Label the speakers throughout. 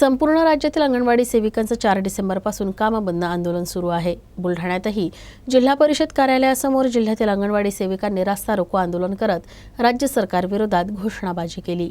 Speaker 1: संपूर्ण राज्यातील अंगणवाडी सेविकांचं चार डिसेंबरपासून कामबंद आंदोलन सुरू आहे. बुलढाण्यातही जिल्हा परिषद कार्यालयासमोर जिल्ह्यातील अंगणवाडी सेविकांनी रास्ता रोको आंदोलन करत राज्य सरकारविरोधात घोषणाबाजी केली.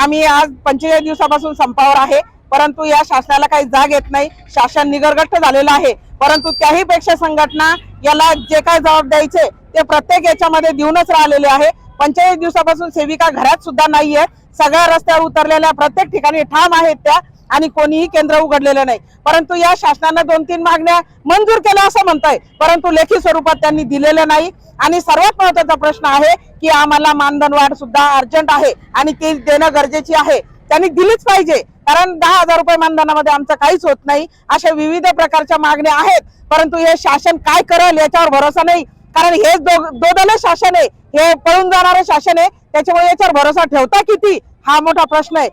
Speaker 2: आम्ही आज पंचेचाळीस दिवसापासून संपावर आहे परंतु या शासनाला काही जाग येत नाही. शासन निगरगट्ट झालेलं आहे. परंतु त्याही पेक्षा संघटना याला जे काय जबाब द्यायचे ते प्रत्येक याच्यामध्ये देऊनच राहिलेले आहे. पंचेचाळीस दिवसापासून सेविका घरात सुद्धा नाहीये. सगळ्या रस्त्यावर उतरलेल्या प्रत्येक ठिकाणी ठाम आहेत त्या. आणि कोणीही केंद्र उघडलेलं नाही. परंतु या शासनानं दोन तीन मागण्या मंजूर केल्या असं म्हणताय. परंतु लेखी स्वरूपात त्यांनी दिलेलं नाही. आणि सर्वात महत्त्वाचा प्रश्न आहे की आम्हाला मानधन वाढ सुद्धा अर्जंट आहे आणि ती देणं गरजेची आहे. त्यांनी दिलीच पाहिजे. कारण दहा हजार रुपये मानधनामध्ये आमचं काहीच होत नाही. अशा विविध प्रकारच्या मागण्या आहेत. परंतु हे शासन काय करेल याच्यावर भरोसा नाही. कारण हे दो- शासन आहे. हे पळून जाणारं शासन आहे. त्याच्यामुळे याच्यावर भरोसा ठेवता किती? हा मोठा प्रश्न आहे.